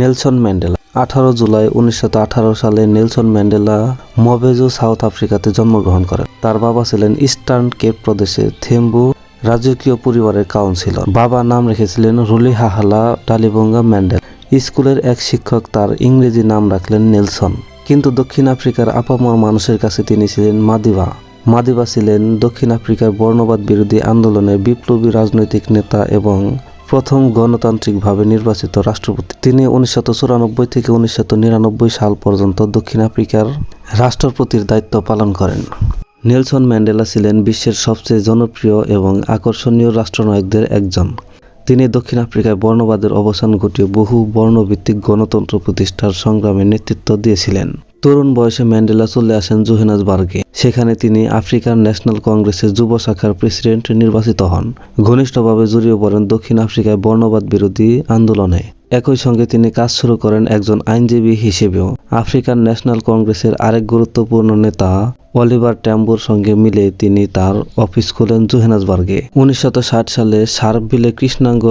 Nelson Mandela. আঠারো জুলাই উনিশশো সালে নেলসন ম্যান্ডেলা মবেজো সাউথ আফ্রিকাতে জন্মগ্রহণ করেন। তার বাবা ছিলেন ইস্টার্ন কেপ প্রদেশে থেম্বু রাজকীয় পরিবারের কাউন্সিলর। বাবা নাম রেখেছিলেন রুলি হাহালা টালিবঙ্গা ম্যান্ডেল। স্কুলের এক শিক্ষক তার ইংরেজি নাম রাখলেন নেলসন। কিন্তু দক্ষিণ আফ্রিকার আপামর মানুষের কাছে তিনি ছিলেন মাদিবা। মাদিবা ছিলেন দক্ষিণ আফ্রিকার বর্ণবাদ বিরোধী আন্দোলনের বিপ্লবী রাজনৈতিক নেতা এবং প্রথম গণতান্ত্রিকভাবে নির্বাচিত রাষ্ট্রপতি। তিনি উনিশশো চুরানব্বই থেকে উনিশশো নিরানব্বই সাল পর্যন্ত দক্ষিণ আফ্রিকার রাষ্ট্রপতির দায়িত্ব পালন করেন। নেলসন ম্যান্ডেলা ছিলেন বিশ্বের সবচেয়ে জনপ্রিয় এবং আকর্ষণীয় রাষ্ট্রনায়কদের একজন। তিনি দক্ষিণ আফ্রিকায় বর্ণবাদের অবসান ঘটিয়ে বহু বর্ণভিত্তিক গণতন্ত্র প্রতিষ্ঠার সংগ্রামে নেতৃত্ব দিয়েছিলেন। তরুণ বয়সে ম্যান্ডেলা চলে আসেন জোহেনাসবার্গে সেখানে তিনি আফ্রিকান ন্যাশনাল কংগ্রেসের যুব শাখার প্রেসিডেন্ট নির্বাচিত হন। ঘনিষ্ঠভাবে জড়িয়ে পড়েন দক্ষিণ আফ্রিকায় বর্ণবাদ বিরোধী আন্দোলনে। একই সঙ্গে তিনি কাজ শুরু করেন একজন আইনজীবী হিসেবেও। আফ্রিকান ন্যাশনাল কংগ্রেসের আরেক গুরুত্বপূর্ণ নেতা অলিভার ট্যাম্বোর সঙ্গে মিলে তিনি তার অফিস খোলেন জোহেনাসবার্গে। উনিশশো সালে সার্কভিলে কৃষ্ণাঙ্গ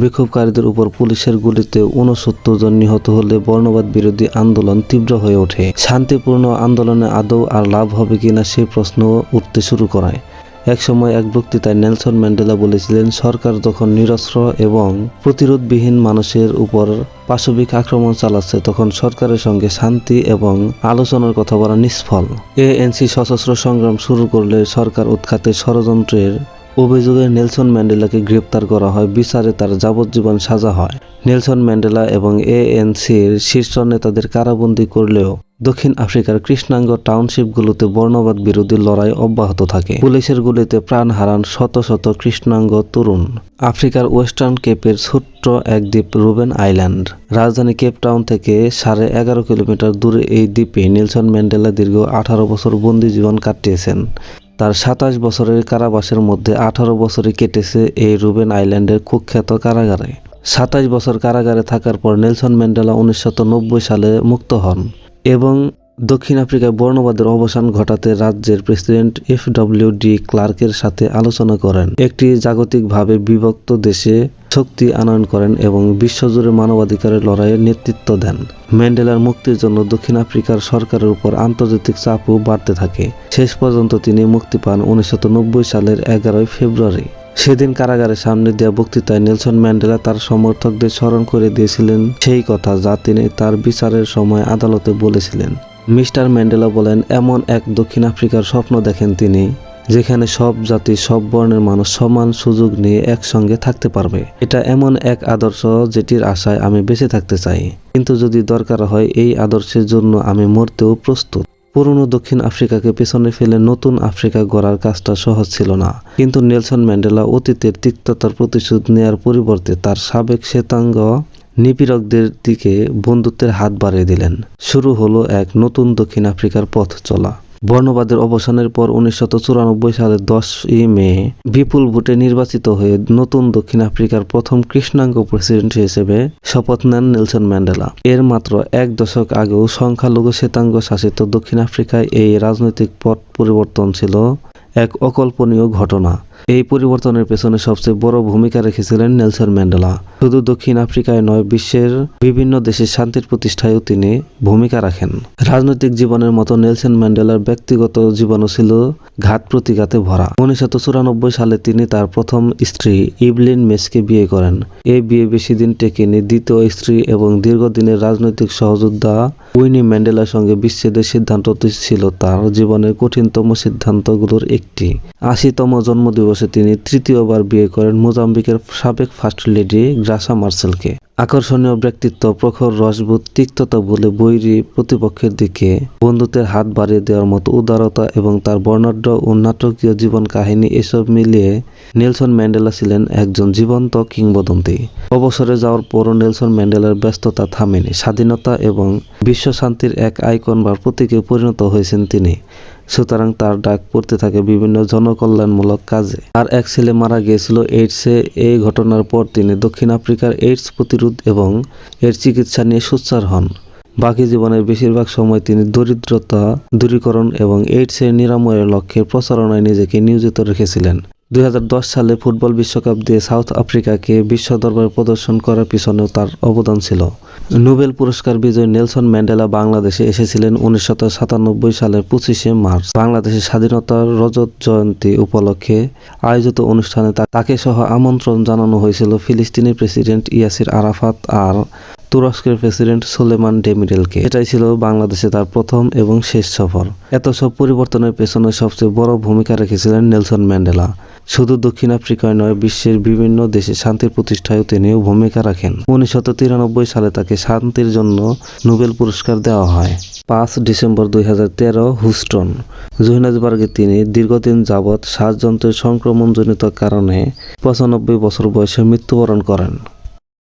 বিক্ষোভকারীদের উপর পুলিশের গুলিতে উনসত্তর জন নিহত হলে বর্ণবাদ বিরোধী আন্দোলন তীব্র হয়ে ওঠে। শান্তিপূর্ণ আন্দোলনে আদৌ আর লাভ হবে কিনা সেই প্রশ্ন উঠতে শুরু করায়। একসময় এক বক্তৃতায় নেলসন ম্যান্ডেলা বলেছিলেন, সরকার যখন নিরস্ত্র এবং প্রতিরোধবিহীন মানুষের উপর পাশবিক আক্রমণ চালাচ্ছে, তখন সরকারের সঙ্গে শান্তি এবং আলোচনার কথা বলা নিষ্ফল। এএনসি সশস্ত্র সংগ্রাম শুরু করলে সরকার উৎখাতে ষড়যন্ত্রের অভিযোগে নেলসন ম্যান্ডেলাকে গ্রেপ্তার করা হয়, বিচারে তার যাবজ্জীবন সাজা হয়। নেলসন ম্যান্ডেলা এবং এএনসির শীর্ষ নেতাদের কারাবন্দী করলেও দক্ষিণ আফ্রিকার কৃষ্ণাঙ্গ টাউনশিপগুলোতে বর্ণবাদ বিরোধী লড়াই অব্যাহত থাকে। পুলিশের গুলিতে প্রাণ হারান শত শত কৃষ্ণাঙ্গ তরুণ। আফ্রিকার ওয়েস্টার্ন কেপের ছোট্ট এক দ্বীপ রুবেন আইল্যান্ড। রাজধানী কেপ টাউন থেকে সাড়ে এগারো কিলোমিটার দূরে এই দ্বীপে নেলসন ম্যান্ডেলা দীর্ঘ আঠারো বছর বন্দি জীবন কাটিয়েছেন। তার সাতাশ বছরের কারাবাসের মধ্যে আঠারো বছরই কেটেছে এই রুবেন আইল্যান্ডের কুখ্যাত কারাগারে। সাতাশ বছর কারাগারে থাকার পর নেলসন ম্যান্ডেলা উনিশশো নব্বই সালে মুক্ত হন। এবং দক্ষিণ আফ্রিকায় বর্ণবাদের অবসান ঘটাতে রাজ্যের প্রেসিডেন্ট এফ ডব্লিউ ডি ক্লার্কের সাথে আলোচনা করেন। একটি জাগতিকভাবে বিভক্ত দেশে শক্তি আনয়ন করেন এবং বিশ্বজুড়ে মানবাধিকারের লড়াইয়ে নেতৃত্ব দেন। ম্যান্ডেলার মুক্তির জন্য দক্ষিণ আফ্রিকার সরকারের উপর আন্তর্জাতিক চাপও বাড়তে থাকে। শেষ পর্যন্ত তিনি মুক্তি পান উনিশশো নব্বই সালের এগারোই ফেব্রুয়ারি। সেদিন কারাগারের সামনে দেওয়া বক্তৃতায় নেলসন ম্যান্ডেলা তার সমর্থকদের স্মরণ করে দিয়েছিলেন সেই কথা যা তিনি তার বিচারের সময় আদালতে বলেছিলেন। মিস্টার ম্যান্ডেলা বলেন, এমন এক দক্ষিণ আফ্রিকার স্বপ্ন দেখেন তিনি, যেখানে সব জাতি, সব বর্ণের মানুষ সমান সুযোগ নিয়ে একসঙ্গে থাকতে পারবে। এটা এমন এক আদর্শ যেটির আশায় আমি বেঁচে থাকতে চাই। কিন্তু যদি দরকার হয়, এই আদর্শের জন্য আমি মরতেও প্রস্তুত। পুরনো দক্ষিণ আফ্রিকাকে পেছনে ফেলে নতুন আফ্রিকা গড়ার কাজটা সহজ ছিল না। কিন্তু নেলসন ম্যান্ডেলা অতীতের তিক্ততার প্রতিশোধ নেয়ার পরিবর্তে তার সাবেক শ্বেতাঙ্গ নিপীড়কদের দিকে বন্ধুত্বের হাত বাড়িয়ে দিলেন। শুরু হলো এক নতুন দক্ষিণ আফ্রিকার পথ চলা। বর্ণবাদের অবসানের পর উনিশশো সালের দশই মে, বিপুল ভোটে নির্বাচিত হয়ে নতুন দক্ষিণ আফ্রিকার প্রথম কৃষ্ণাঙ্গ প্রেসিডেন্ট হিসেবে শপথ নেন নেলসন ম্যান্ডেলা। এর মাত্র এক দশক আগেও সংখ্যালঘু শ্বেতাঙ্গ শাসিত দক্ষিণ আফ্রিকায় এই রাজনৈতিক পথ পরিবর্তন ছিল এক অকল্পনীয় ঘটনা। এই পরিবর্তনের পেছনে সবচেয়ে বড় ভূমিকা রেখেছিলেন নেলসন ম্যান্ডেলা। শুধু দক্ষিণ আফ্রিকায় নয়, বিশ্বের বিভিন্ন দেশে শান্তির প্রতিষ্ঠায়ও তিনি ভূমিকা রাখেন। রাজনৈতিক জীবনের মতো নেলসন ম্যান্ডেলার ব্যক্তিগত জীবনও ছিল ঘাত প্রতিঘাতে ভরা। উনিশশো চুরানব্বই সালে তিনি তার প্রথম স্ত্রী ইভলিন মেসকে বিয়ে করেন। এই বিয়ে বেশি দিন টেকেনি। দ্বিতীয় স্ত্রী এবং দীর্ঘদিনের রাজনৈতিক সহযোদ্ধা উইনি ম্যান্ডেলার সঙ্গে বিচ্ছেদের সিদ্ধান্ত ছিল তার জীবনের কঠিনতম সিদ্ধান্তগুলোর একটি। আশিতম জন্মদিবসে তিনি তৃতীয়বার বিয়ে করেন মোজাম্বিকের সাবেক ফার্স্ট লেডি গ্রাসা মার্সেলকে। আকর্ষণীয় ব্যক্তিত্ব, প্রখর রসবোধ, তিক্ততা বলে বৈরী প্রতিপক্ষের দিকে, বন্ধুত্বের হাত বাড়িয়ে দেওয়ার মতো উদারতা এবং তার বর্ণাঢ্য ও নাটকীয় জীবন কাহিনী এসব মিলিয়ে নেলসন ম্যান্ডেলা ছিলেন একজন জীবন্ত কিংবদন্তি। অবসরে যাওয়ার পরও নেলসন ম্যান্ডেলার ব্যস্ততা থামেনি, স্বাধীনতা এবং বিশ্ব শান্তির এক আইকন বা প্রতীকে পরিণত হয়েছেন তিনি। সুতরাং তার ডাক পড়তে থাকে বিভিন্ন জনকল্যাণমূলক কাজে। আর এক ছেলে মারা গিয়েছিল এইডসে। এই ঘটনার পর তিনি দক্ষিণ আফ্রিকার এইডস প্রতিরোধ এবং এর চিকিৎসা নিয়ে সোচ্চার হন। বাকি জীবনের বেশিরভাগ সময় তিনি দরিদ্রতা, দূরীকরণ এবং এইডসের নিরাময়ের লক্ষ্যে প্রচারণায় নিজেকে নিয়োজিত রেখেছিলেন। দুই হাজার দশ সালে ফুটবল বিশ্বকাপ দিয়ে সাউথ আফ্রিকাকে বিশ্ব দরবারে প্রদর্শন করার পিছনেও তার অবদান ছিল। নোবেল পুরস্কার বিজয়ী নেলসন ম্যান্ডেলা বাংলাদেশে এসেছিলেন উনিশশো সাতানব্বই সালের পঁচিশে মার্চ। বাংলাদেশের স্বাধীনতার রজত জয়ন্তী উপলক্ষে আয়োজিত অনুষ্ঠানে তাকে সহ আমন্ত্রণ জানানো হয়েছিল ফিলিস্তিনি প্রেসিডেন্ট ইয়াসির আরাফাত আর তুরস্কের প্রেসিডেন্ট সুলেমান ডেমিরেলকে। এটাই ছিল বাংলাদেশে তার প্রথম এবং শেষ সফর। এত সব পরিবর্তনের পেছনে সবচেয়ে বড় ভূমিকা রেখেছিলেন নেলসন ম্যান্ডেলা। শুধু দক্ষিণ আফ্রিকায় নয়, বিশ্বের বিভিন্ন দেশে শান্তির প্রতিষ্ঠায় তিনিও ভূমিকা রাখেন। উনিশশো তিরানব্বই সালে তাকে শান্তির জন্য নোবেল পুরস্কার দেওয়া হয়। পাঁচ ডিসেম্বর দুই তেরো, হুস্টন। জোহানেসবার্গে তিনি দীর্ঘদিন যাবৎ শ্বাসযন্ত্রের সংক্রমণজনিত কারণে পঁচানব্বই বছর বয়সে মৃত্যুবরণ করেন।